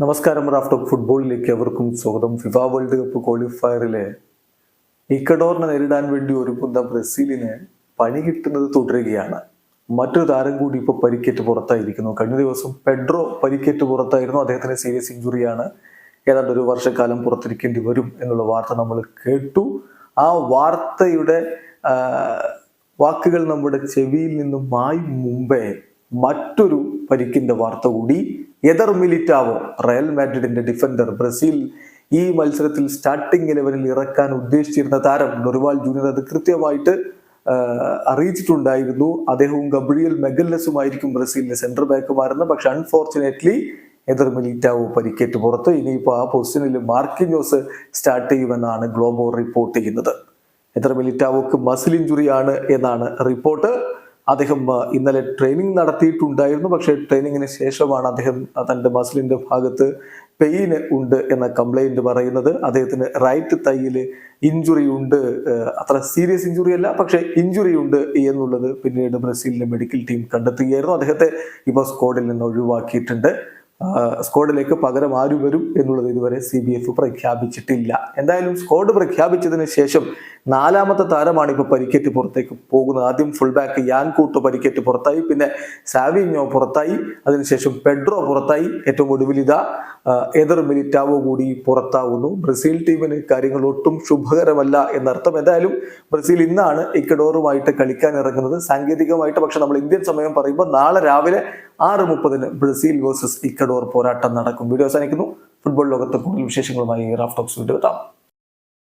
നമസ്കാരം റാഫ്റ്റോ ഫുട്ബോളിലേക്ക് അവർക്കും സ്വാഗതം. ഫിഫ വേൾഡ് കപ്പ് ക്വാളിഫയറിലെ ഇക്കഡോറിനെ നേരിടാൻ വേണ്ടി ഒരുക്കുന്ന ബ്രസീലിന് പണി കിട്ടുന്നത് തുടരുകയാണ്. മറ്റൊരു താരം കൂടി ഇപ്പോൾ പരിക്കേറ്റ് പുറത്തായിരിക്കുന്നു. കഴിഞ്ഞ ദിവസം പെഡ്രോ പരിക്കേറ്റ് പുറത്തായിരുന്നു. അദ്ദേഹത്തിന് സീരിയസ് ഇഞ്ചുറിയാണ് ഏതാണ്ട് ഒരു വർഷക്കാലം പുറത്തിരിക്കേണ്ടി വരും എന്നുള്ള വാർത്ത നമ്മൾ കേട്ടു. ആ വാർത്തയുടെ വാക്കുകൾ നമ്മുടെ ചെവിയിൽ നിന്നും മായി മുമ്പേ മറ്റൊരു പരിക്കിന്റെ വാർത്ത കൂടി. Eder Militao? റയൽ മാഡ്രിഡിന്റെ ഡിഫൻഡർ ബ്രസീൽ ഈ മത്സരത്തിൽ സ്റ്റാർട്ടിംഗ് ഇലവനിൽ ഇറക്കാൻ ഉദ്ദേശിച്ചിരുന്ന താരം നൊറിവാൾ ജൂനിയർ അത് കൃത്യമായിട്ട് അറിയിച്ചിട്ടുണ്ടായിരുന്നു. അദ്ദേഹവും ഗബ്രിയൽ മെഗല്ലസുമായിരിക്കും ബ്രസീലിന്റെ സെന്റർ ബാക്കുമായിരുന്നു പക്ഷെ അൺഫോർച്ചുനേറ്റ്ലി എതിർ മിലിറ്റാവോ പരിക്കേറ്റ് പുറത്ത്. ഇനിയിപ്പോൾ ആ പൊസിഷനിൽ മാർക്കിഞ്ഞോസ് സ്റ്റാർട്ട് ചെയ്യുമെന്നാണ് ഗ്ലോബോ റിപ്പോർട്ട് ചെയ്യുന്നത്. എതിർ മിലിറ്റാവോക്ക് മസിൽ ഇഞ്ചുറിയാണ് എന്നാണ് റിപ്പോർട്ട്. അദ്ദേഹം ഇന്നലെ ട്രെയിനിങ് നടത്തിയിട്ടുണ്ടായിരുന്നു. പക്ഷേ ട്രെയിനിങ്ങിന് ശേഷമാണ് അദ്ദേഹം തന്റെ മസിലിന്റെ ഭാഗത്ത് പെയിൻ ഉണ്ട് എന്ന കംപ്ലൈന്റ് പറയുന്നത്. അദ്ദേഹത്തിന് റൈറ്റ് തൈയിൽ ഇഞ്ചുറി ഉണ്ട്. അത്ര സീരിയസ് ഇഞ്ചുറി അല്ല പക്ഷേ ഇഞ്ചുറി ഉണ്ട് എന്നുള്ളത് പിന്നീട് ബ്രസീലിന്റെ മെഡിക്കൽ ടീം കണ്ടെത്തുകയായിരുന്നു. അദ്ദേഹത്തെ ഇപ്പോൾ സ്ക്വാഡിൽ നിന്ന് ഒഴിവാക്കിയിട്ടുണ്ട്. സ്ക്വാഡിലേക്ക് പകരം ആരും വരും എന്നുള്ളത് ഇതുവരെ സി ബി എഫ് പ്രഖ്യാപിച്ചിട്ടില്ല. എന്തായാലും സ്ക്വാഡ് പ്രഖ്യാപിച്ചതിന് ശേഷം നാലാമത്തെ താരമാണ് ഇപ്പോൾ പരിക്കേറ്റ് പുറത്തേക്ക് പോകുന്നത്. ആദ്യം ഫുൾ ബാക്ക് യാൻകൂട്ട് പരിക്കേറ്റ് പുറത്തായി. പിന്നെ സാവിഞ്ഞോ പുറത്തായി. അതിനുശേഷം പെഡ്രോ പുറത്തായി. ഏറ്റവും ഒടുവിൽ ഇതാ എതിർ മിലിറ്റാവോ കൂടി പുറത്താവുന്നു. ബ്രസീൽ ടീമിന് കാര്യങ്ങൾ ഒട്ടും ശുഭകരമല്ല എന്നർത്ഥം എന്തായാലും ബ്രസീൽ ഇന്നാണ് ഇക്കഡോറുമായിട്ട് കളിക്കാൻ ഇറങ്ങുന്നത്. സാങ്കേതികമായിട്ട് പക്ഷെ നമ്മൾ ഇന്ത്യൻ സമയം പറയുമ്പോൾ നാളെ രാവിലെ ആറ് മുപ്പതിന് ബ്രസീൽ വേഴ്സസ് ഇക്കഡോർ പോരാട്ടം നടക്കും. വീഡിയോ അവസാനിക്കുന്നു. ഫുട്ബോൾ ലോകത്തെ കൂടുതൽ വിശേഷങ്ങളുമായി റാഫ് ടോക്സ് വീഡിയോ എത്താം.